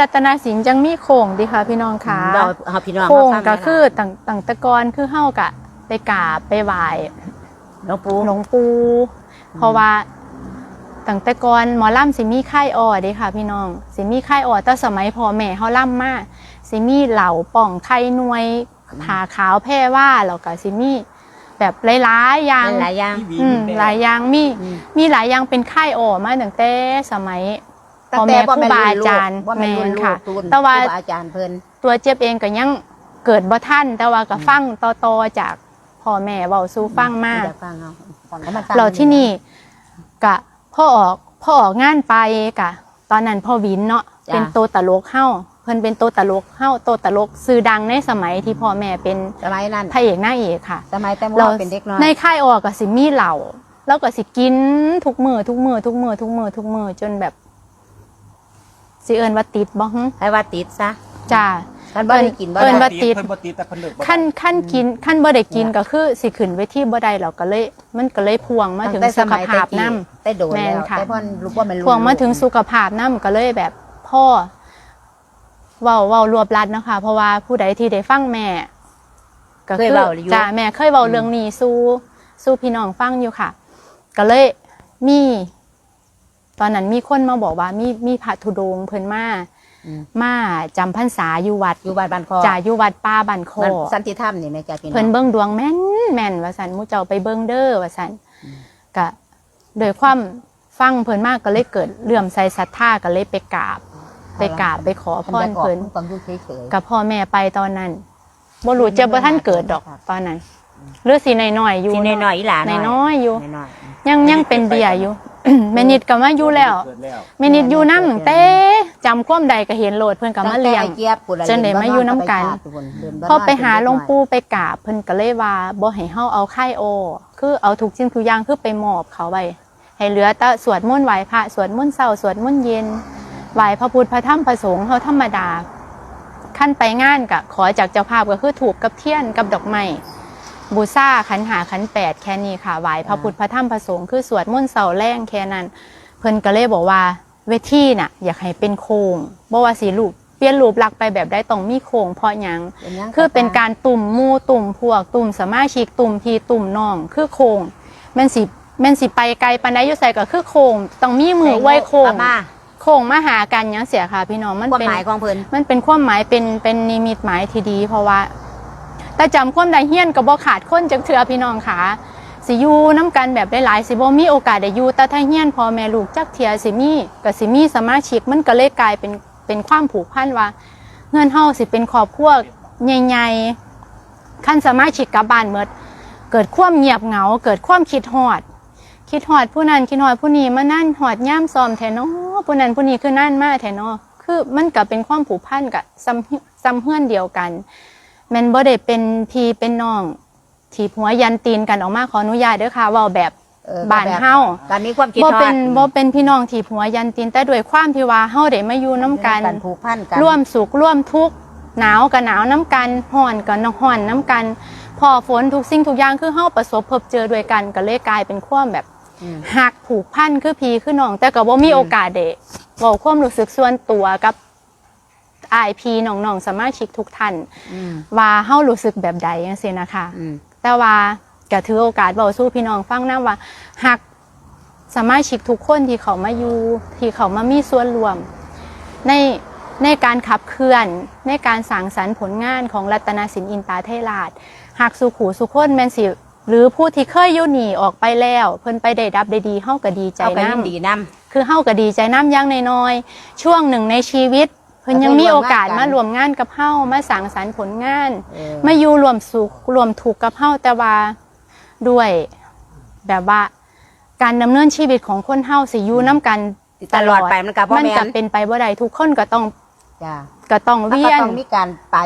รัตนสินจังมีโค้งดีค่ะพี่น้องค่ะเราเฮาพี่น้องโค้งมาฟัก็แม่คือต่างต่างแตะกอนคือเฮากะไปกราบไปไหว้หลวงปู่หลวงปู่เพราะว่าตั้งแต่ก่อนหมอล่ำสิมีค่ายอ่อเด้ค่ะ พี่น้องสิมีค่ายอ่อแต่สมัยพ่อแม่เฮาล่ำมาสิมีเหล่าป่องไข่หน่วยผ่าขาวแพร่ว่าแล้วก็สิมีแบบหลายๆอย่างหลายอย่างอืมหลายอย่างมีอืมมีหลายอย่างเป็นค่ายอ่อมาตั้งแต่สมัย พ่อแม่ครูบาอาจารย์บ่แม่นรุ่นแม่นลูค่ะกรุ่นแต่ว่าครูบอาจารย์เพิ่น ตัวเจี๊ยบเองก็ยังเกิดบ่ทันแต่ว่าก็ฟังต่อๆจากพ่อแม่เว้าสู่ฟังมาเดี๋ยวฟังเอาแล้วมันฟังเราที่นี่กะพ่อออกพ่อออกงานไปกะ ตอนนั้นพ่อวินเนาะเป็นโตวตลกเฮ้าเพิ่นเป็นโตวตลกเฮ้าโตวตลกซื้อดังในสมัยที่พ่อแม่เป็นสมัยนั้นพระเอกนางเอกค่ะ สมัยแต่เมื่อเราเราเป็นเด็กน้อยในค่ายออกก็สิมีเหล่าแล้วก็สิกินทุกมือทุกมือทุกมือทุกมือทุกมือจนแบบ สิเอิ้นว่าติดบ่ฮึให้ว่าติดซะจ้าท่านบ่ได้กินบ่เอิ้นได้ว่าติด เพิ่นบ่ติดแต่เพิ่นเลิกบ่ได้ ขั้นขั้นกินขั้นบ่ได้กินก็คือสิขึ้นเวทีบ่ได้เราก็เลยมันก็เลยพวงมาถึงตั้แต่สุขภาพแต่กี้น้แต่โดนแม่นแล้วค่ะ แต่พ่อนรู้ว่ามันรุ่นพวงมาถึงลูกสุขภาพน้ำก็เลยแบบพ่อเว้าเว้ารวบรัดเนาะคะเพราะว่าผู้ใดที่ได้ฟังแม่ ก็เคยคือเว้าอยู่ จ้าแม่เคยเว้าเรื่องนี้สู้สู้พี่น้องฟังอยู่ค่ะ ก็เลยมี ตอนนั้นมีคนมาบอกว่ามีมีพระธุดงค์เพิ่นมาอืมมาจำพรรษาอยู่วัดอยู่บ้านบ้านคอจ่าอยู่วัดป้าบันโคมันสันติธรรมนี่แม่จ้าพี่น้องเพิ่นเบิ่งดวงแม่นแม่นว่าสันหมูเจ้าไปเบิ่งเด้อว่าสันก็โดยความฟังเพิ่นมากก็เลยเกิดเลื่อมใสศรัทธาก็เลยไปกราบ ไปกราบไปขอพมันรจะกอเพิ่นฟังดูเฉยๆกับพ่อแม่ไปตอนนั้นบ่รู้จะบ่ท่านเกิดดอกตอนนั้นหรือสิน้อยๆอยู่สิน้อยๆอีหลาน้อยๆอยู่น้อยยังยังเป็นเบี้ยอยู่ แม่นิดก็มาอยู่แล้วเกิดแล้วแม่นิดอยู่นำตั้งแต่จำความใดก็เห็นโลดเพิ่นก็มาเลี้ยงตั้แต่ไอ้เจี๊ยบปุ่นละจนได้มาอยู่น้ำกันเดินบ้นพอไปหาหลวงปู่ไปกราบเพิ่นก็เลยว่าบ่ให้เฮาเอาไข่โอ คือเอาทุกสิ่งทุกอย่างคือไปมอบเขาไว้ให้เหลือแต่สวดมนต์ไหว้พระสวดมนต์เช้าสวดมนต์เย็นไหว้พระพุทธพระธรรมพระสงฆ์เฮาธรรมดาขั้นไปงานก็ขอจากเจ้าภาพก็คือถูกกับเทียนกับดอกไม้ บูชาขันหาขันแปดแค่นี้ค่ะไหว้พระพุทธพระธรรมพระสงฆ์คือสวดมนต์เช้าแรงแค่นั้น เพิ่นก็เลยบอกว่าเวทีน่ะ อยากให้เป็นโครงบ่ว่าสิรูปเปลี่ยนรูปลักษณ์ไปแบบใดต้องมีโครงเพราะหยังเป็นหยังคือเป็นการตุ่มหมูตุ่มพวก ตุ่มสมาชิกตุ่มพี่ตุ่มน้อง คือโครงแม่นสิแม่นสิไปไกลปานใดอยู่ใส่ก็คือโครงต้องมีมือไว้โครงเอามาโครงมาหากันหยังเสียค่ะพี่น้องมันความเป็นหมายของเพิ่น มันเป็นความหมายเป็นเป็นนิมิตหมายที่ดี เพราะว่า แต่จำความใดเฮี้ยนก็บ่ขาดคนจักเทื่อพี่น้องค่ะสิอยู่น้ำกันแบบหลายๆสิบ่มีโอกาสได้อยู่แต่ถ้าเฮี้ยนพ่อแม่ลูกจักเทื่อสิมีก็สิมีสมาชิกมันก็เลยกลายเป็นเป็นความผูกพันว่า เงินเฮาสิเป็นครอบครัวใหญ่ๆขั้นสมาชิกกับบ้านเมดเกิดความเงียบเหงา เกิดความคิดฮอด คิดฮอดผู้นั้นคิดฮอดผู้นี้มานั่นฮอดย่ามซ้อมแทนเนาะผู้นั้นผู้นี้คือนั่นมาแทนเนาะคือมันก็เป็นความผูกพันกับซ้ำเฮืซ้ำเฮือนเดียวกัน แมันบ่ได้เป็นพี่เป็นน้องถีบหัวยันตีนกันออกมาขออนุญาตเด้อค่ะเว่าแบบเออบ้านเฮาการมีความคิดบ่ฮอดเป็นบ่เป็นพี่น้องถีบหัวยันตีนแต่ด้วยความที่ว่าเฮาได้มาอยู่น้กันการผูกพันกันร่วมสุขร่วมทุกข์หนาวกับหนาวน้ำกันห่อนกับห่อนน้ำกัน พอฝนทุกสิ่งทุกอย่างคือเฮาประสบพบเจอด้วยกันก็เลยกลายเป็นความแบบอืมหักผูกพันคือพีคือน้องแต่ก็บ่มีโอกาสเดะบอกความรู้สึกส่วนตัวกับ อายพีน้องๆสมาชิกทุกท่านอืมว่าเฮารู้สึกแบบใดจังซี่นะคะอืมแต่ว่าก็ถือโอกาสบอกสู้พี่น้องฟังนะว่าหักสมาชิกทุกคนที่เขามาอยู่ที่เขามามีส่วนรวม ในในการขับเคลื่อน ในการสร้างสรรค์ผลงานของรัตนสินอินตาเทราชหากสุขูสุคนแมนสิหรือผู้ที่เคยอยู่หนีออกไปแล้ว เพิ่นไปได้ดับได้ดีเฮาก็ดีใจเอาไปนํยินดีนํคือเฮาก็ดีใจน้ำอยังน้อยๆช่วงหนึ่งในชีวิต เพิ่นยังมีโอกาสมารวมงานกับเฮามาสร้างสรรค์ผลงานเออมาอยู่รวมสุขรวมทุกข์กับเฮาแต่ว่าด้วยแบบว่า การดำเนินชีวิตของคนเฮาสิอยู่น้กันตลอดไปมันก็บ่มันแม่ก็นเป็นไปบ่ได้ทุกคนก็ต้องจ้าก็ต้องมันเวีก็ยนต้องมีการไป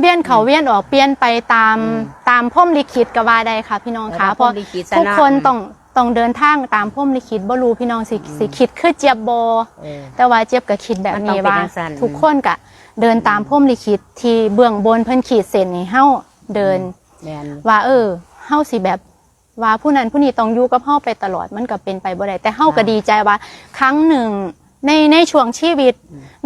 เวียนเขาเวียนออกเปลี่ยนไปตามอืมตามพรหมลิขิตก็ว่าได้ค่ะ พี่น้องคะเออเพราะพรหมลิขิตซะทุกเนาะคนต้อง ต้องเดินทางตามพรหมลิขิตบ่รู้พี่น้องสิสิคิดคือเจี๊ยบบ่เออ แต่ว่าเจี๊ยบก็คิดแบบมันต้องนี้เป็นว่าจังซั่นทุกคนก็เดินตามพรหมลิขิตที่เบื้องบนเพิ่นขีดเส้นให้เฮาเดิน แม่นว่าเออเฮาสิแบบว่าผู้นั้นผู้นี้ต้องอยู่กับเฮาไปตลอดมันก็เป็นไปบ่ได้แต่เฮาก็ดีใจว่า ครั้งหนึ่ง ในในช่วงชีวิต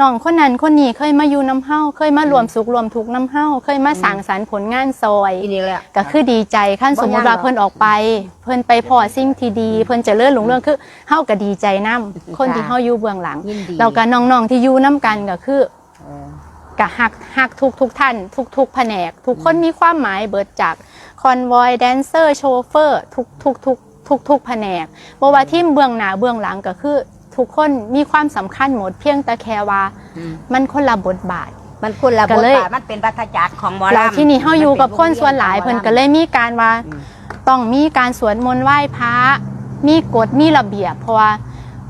น้องคนนั้นคนนี้เคยมาอยู่น้ำเฮาเคยมารวมสุขรวมทุกข์น้ำเฮาเคยมาสร้างสรรค์ผลงานซอยอีนี่แหละก็คือดีใจขั้นสมมติว่าบ่ยากหรอกเพิ่นออกไป เพิ่นไปพอสิ่งที่ดี เพิ่นเจะเลื่อนหลงเรื่องคือเฮาก็ดีใจนํคนที่เฮาอยู่เบื้องหลังยินดีแล้วก็น้องๆที่อยู่นํกันก็คือเออก็ฮักฮักทุกทุกท่าน ทุกทุกแผนก ทุกคนมีความหมายเบิดจากคอนวอยแดนเซอร์โชเฟอร์ ทุกทุกทุกทุกทุกแผนกบ่ว่าทีมเบื้องหน้าเบื้องหลังก็คือ ทุกคนมีความสำคัญหมดเพียงแต่แค่ว่าอืมมันคนละบทบาท มันคุณละก็บทเลย บาทมันเป็นวัฏจักรของหมอแล้วลำที่นี่เฮาอยู่กับคนส่วนหลายเพิ่นก็เลยมีการว่า อืม ต้องมีการสวดมนต์ไหว้พระ มีกฎมีระเบียบ เพราะว่า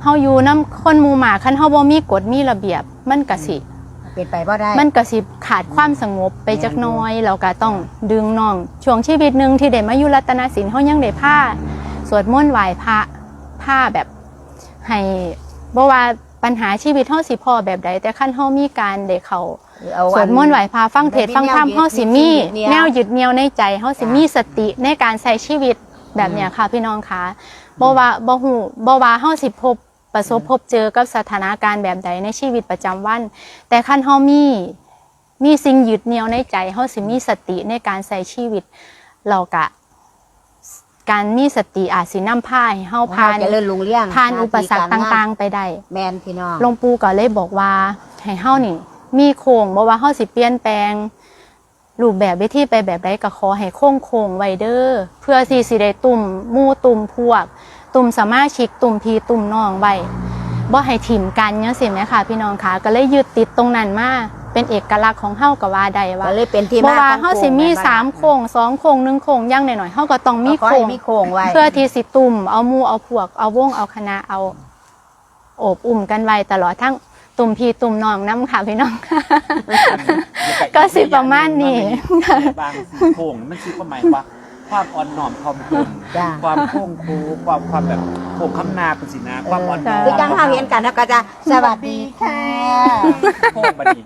เฮาอยู่นํคนหมู่หมาคันเฮาบ่มีกฎมีระเบียบ มันก็สิ เป็นไปบ่ได้มันก็สิขาดความสงบไปจักหน้อยแล้วก็ต้องดึงน้อง ช่วงชีวิตหนึ่งที่ได้มาอยู่รัตนศิลป์เขายังได้ผ้าสวดมนต์ไหว้พระผ้าแบบ ให้บ่ว่าปัญหาชีวิตเฮาสิพอแบบใดแต่ขั้นเฮามีการได้เขาเอาสวดมนต์ไหว้พระฟังเทศน์ฟังธรรมเฮาสิมีแนแนววยึยึดดเหนี่ยวในใจเฮาสิมีสติในการใช้ชีวิตแบบเนี้ยค่ะพี่น้องคะบ่ว่าบ่ฮู้บ่ว่าเฮาสิพบประสบพบเจอกับสถานการณ์แบบใดในชีวิตประจำวัน แต่คันเฮามีมีสิ่งยึดเหนี่ยวในใจเฮาสิมีสติในการใช้ชีวิตเรากะ การมีสติอาจสินำพาให้เฮาผ่านเจะเลื่อนลุงเลี้ยงผ่านอุปสรรคต่างๆๆไปได้แมนพี่น้องหลวงปู่ก็เลยบอกว่าให้เฮานี่ มีโครงบ่ว่าเฮาสิเปลี่ยนแปลงรูปแบบวิธีไปแบบใดก็ขอให้คงคงไว้เด้อเพื่อที่สิได้ตุ่มหมู่ตุ่มพวก ตุ่มสมาชิกตุ่มพี่ตุ่มน้องไว้บ่ให้ถิ่มกันจังซี่แหมค่ะ พี่น้องค่ะก็เลยยึดติดตรงนั้นมา เป็นเอกลักษณ์ของเฮาก็ว่าได้ว่าก็เลยเป็นที่บ่มาว่าของเฮาสิมีโครงสามโครงสองโครงหนึ่งโครงอย่างหน่อยๆเฮาก็ต้องมีก็โคขอรงให้มีโครงไว้เพื่อที่สิตุ่มเอาหมู่เอาพวกเอาวงเอาคณะเอาโอบอุ่มกันไว้ตลอดทั้งตุ่มพี่ตุ่มน้องน้ำค่ะพี่น้อง ก็สิประมาณนี้บางสีโค้งมันคือความหมายว่าความอ่อนน้อมถ่อมตนจ้าความโค้งคูความความแบบโค้งคำนาเป็นสินะความอ่อนน้อมคือจังเฮาเห็นกันแล้วก็จะสวัสดีค่ะโค้งบัดนี้